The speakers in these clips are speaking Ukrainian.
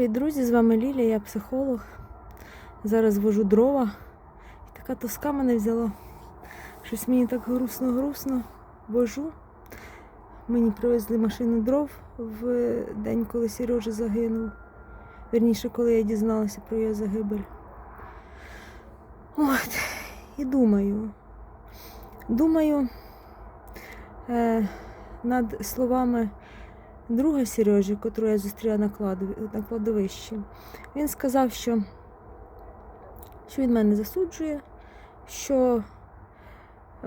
Привіт, друзі! З вами Лілія, я психолог. Зараз вожу дрова. І така тоска мене взяла. Щось мені так грустно-грустно вожу. Мені привезли машину дров в день, коли Сережа загинув. Вірніше, коли я дізналася про його загибель. От, і думаю. Думаю е, над словами друга Сережі, котру я зустріла на кладовищі, він сказав, що, що він мене засуджує, що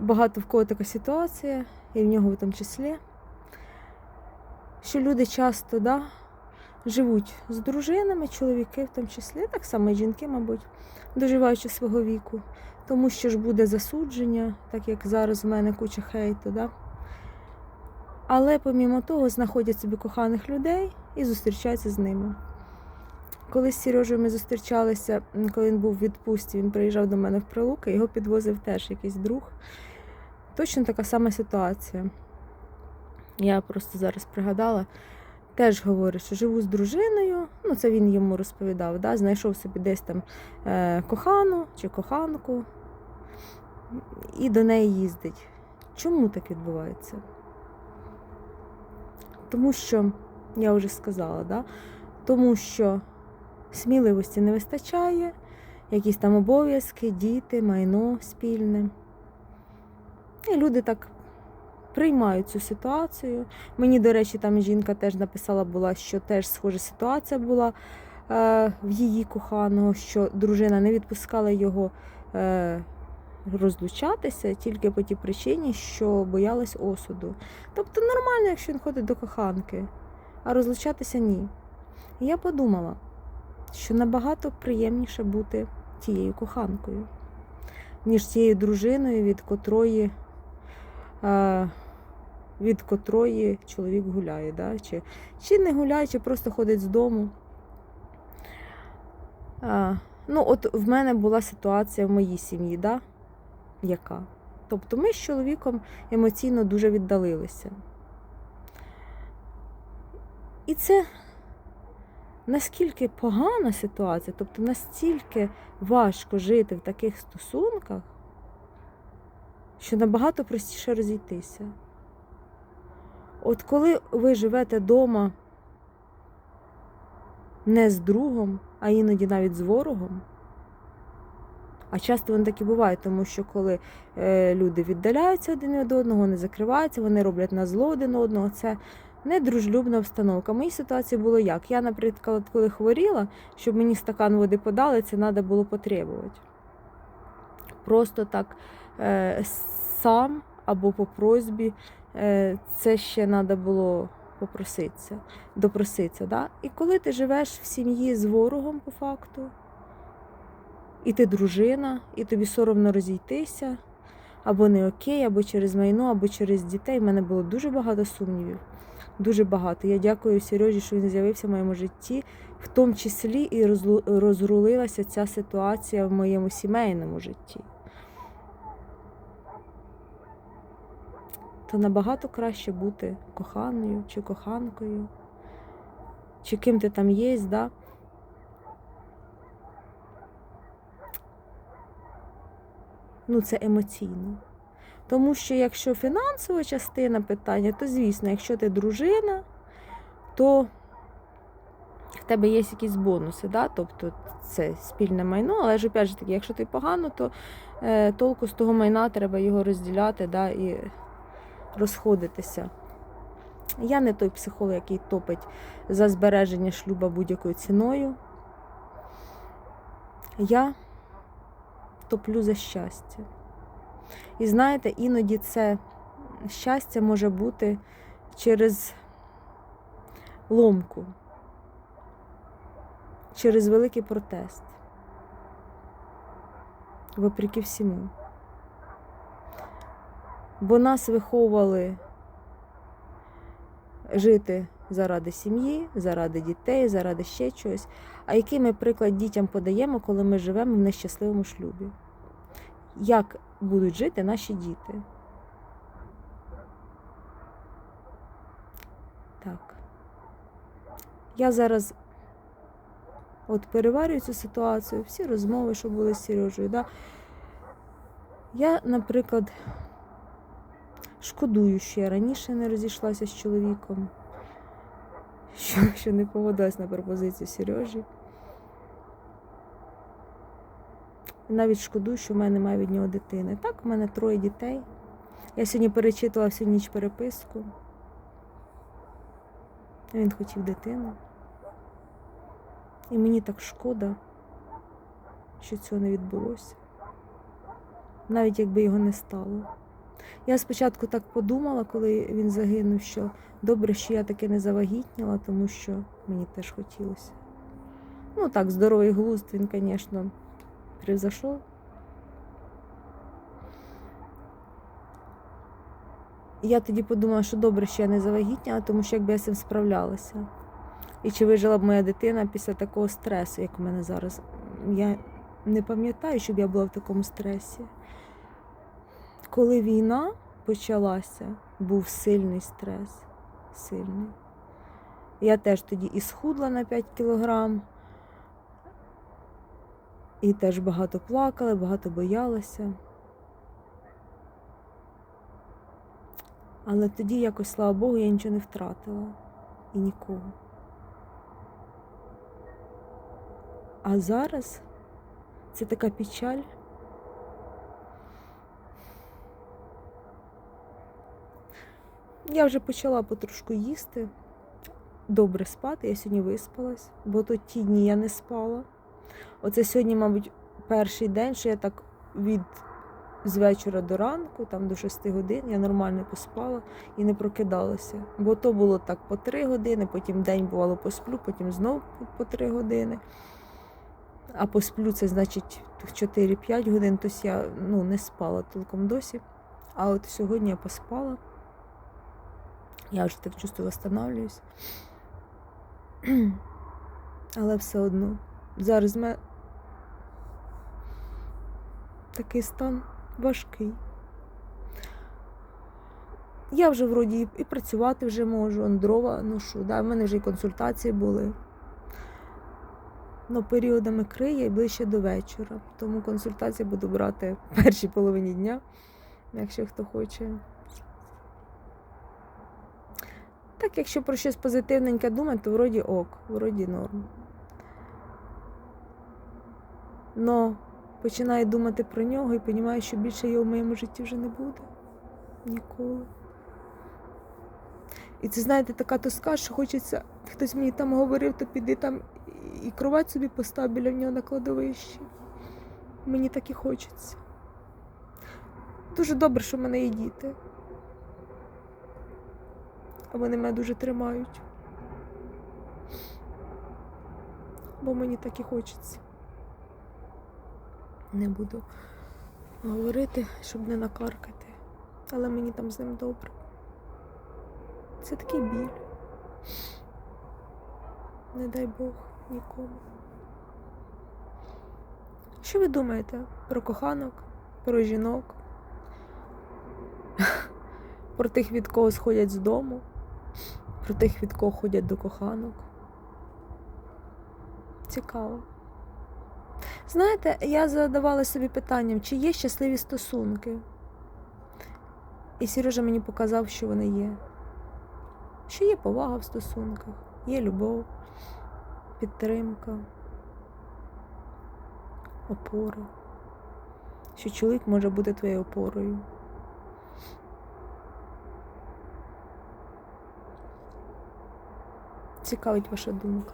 багато в кого така ситуація, і в нього в тому числі, що люди часто да, живуть з дружинами, чоловіки в тому числі, так само і жінки, мабуть, доживаючи свого віку, тому що ж буде засудження, так як зараз в мене куча хейту. Да? Але помімо того знаходять собі коханих людей і зустрічаються з ними. Коли з Сережею ми зустрічалися, коли він був в відпустці, він приїжджав до мене в Прилуки, його підвозив теж якийсь друг. Точно така сама ситуація. Я просто зараз пригадала, теж говорить, що живу з дружиною, ну це він йому розповідав, да? знайшов собі десь там е, кохану чи коханку і до неї їздить. Чому так відбувається? Тому що, я вже сказала, да? тому що сміливості не вистачає, якісь там обов'язки, діти, майно спільне. І люди так приймають цю ситуацію. Мені, до речі, там жінка теж написала була, що теж схожа ситуація була е, в її коханого, що дружина не відпускала його е, розлучатися тільки по тій причині, що боялась осуду. Тобто нормально, якщо він ходить до коханки, а розлучатися ні. І я подумала, що набагато приємніше бути тією коханкою, ніж тією дружиною, від котрої, е, від котрої чоловік гуляє. Да? Чи, чи не гуляє, чи просто ходить з дому. А, ну, от в мене була ситуація в моїй сім'ї, да? Яка? Тобто ми з чоловіком емоційно дуже віддалилися. І це наскільки погана ситуація, тобто настільки важко жити в таких стосунках, що набагато простіше розійтися. От коли ви живете вдома не з другом, а іноді навіть з ворогом, а часто так і буває, тому що коли е, люди віддаляються один від одного, вони закриваються, вони роблять на зло один одного, це недружелюбна обстановка. В моїй ситуації було як? Я, наприклад, коли хворіла, щоб мені стакан води подали, це треба було потребувати. Просто так е, сам або по просьбі, е, це ще треба було попроситися, допроситися. Да? І коли ти живеш в сім'ї з ворогом по факту, і ти дружина, і тобі соромно розійтися, або не окей, або через майно, або через дітей. У мене було дуже багато сумнівів. Дуже багато. Я дякую Сережі, що він з'явився в моєму житті, в тому числі і розрулилася ця ситуація в моєму сімейному житті. То набагато краще бути коханою чи коханкою, чи ким ти там є, да? Ну це емоційно. Тому що якщо фінансова частина питання, то звісно, якщо ти дружина, то в тебе є якісь бонуси, да? тобто це спільне майно, але ж опять же таки, якщо ти погано, то е, толку з того майна треба його розділяти да, і розходитися. Я не той психолог, який топить за збереження шлюба будь-якою ціною. Я топлю за щастя. І знаєте, іноді це щастя може бути через ломку, через великий протест, вопреки всьому. Бо нас виховували жити заради сім'ї, заради дітей, заради ще чогось. А який ми приклад дітям подаємо, коли ми живемо в нещасливому шлюбі? Як будуть жити наші діти? Так. Я зараз От переварюю цю ситуацію, всі розмови, що були з Сережею. Да? Я, наприклад, шкодую, що я раніше не розійшлася з чоловіком, що, що не погодилась на пропозицію Сережі. Навіть шкодую, що в мене немає від нього дитини. Так, в мене троє дітей. Я сьогодні перечитувала всю ніч переписку. Він хотів дитину. І мені так шкода, що цього не відбулося. Навіть якби його не стало. Я спочатку так подумала, коли він загинув, що добре, що я таки не завагітніла, тому що мені теж хотілося. Ну так, здоровий глузд він, звісно, превзошов. І я тоді подумала, що добре, що я не завагітніла, тому що якби я з цим справлялася. І чи вижила б моя дитина після такого стресу, як у мене зараз? Я не пам'ятаю, щоб я була в такому стресі. Коли війна почалася, був сильний стрес. Сильний. Я теж тоді і схудла на 5 кілограм, і теж багато плакала, багато боялася. Але тоді якось, слава Богу, я нічого не втратила і нікого. А зараз це така печаль. Я вже почала потрошку їсти, добре спати. Я сьогодні виспалась, бо то ті дні я не спала. Оце сьогодні, мабуть, перший день, що я так від з вечора до ранку, там до 6 годин, я нормально поспала і не прокидалася. Бо то було так по 3 години, потім день бувало посплю, потім знов по 3 години. А посплю це значить 4-5 годин, тобто я ну, не спала толком досі. А от сьогодні я поспала. Я вже так чувствую, восстанавливаюсь. Але все одно. Зараз мене такий стан важкий. Я вже вроді і- працювати вже можу, он дрова ношу. Да? В мене вже і консультації були. Ну, періодами криє і ближче до вечора. Тому консультації буду брати в першій половині дня, якщо хто хоче. Так, якщо про щось позитивненьке думати, то вроді ок, вроді норм. Но починаю думати про нього і розумію, що більше його в моєму житті вже не буде. Ніколи. І це, знаєте, така тоска, що хочеться, хтось мені там говорив, то піди там і кровать собі постав біля нього на кладовищі. Мені так і хочеться. Дуже добре, що в мене є діти. А вони мене дуже тримають. Бо мені так і хочеться. Не буду говорити, щоб не накаркати. Але мені там з ним добре. Це такий біль. Не дай Бог нікому. Що ви думаєте про коханок, про жінок? Про тих, від кого сходять з дому, про тих, від кого ходять до коханок. Цікаво. Знаєте, я задавала собі питанням, чи є щасливі стосунки. І Сережа мені показав, що вони є. Що є повага в стосунках, є любов, підтримка, опора. Що чоловік може бути твоєю опорою. Цікавить ваша думка.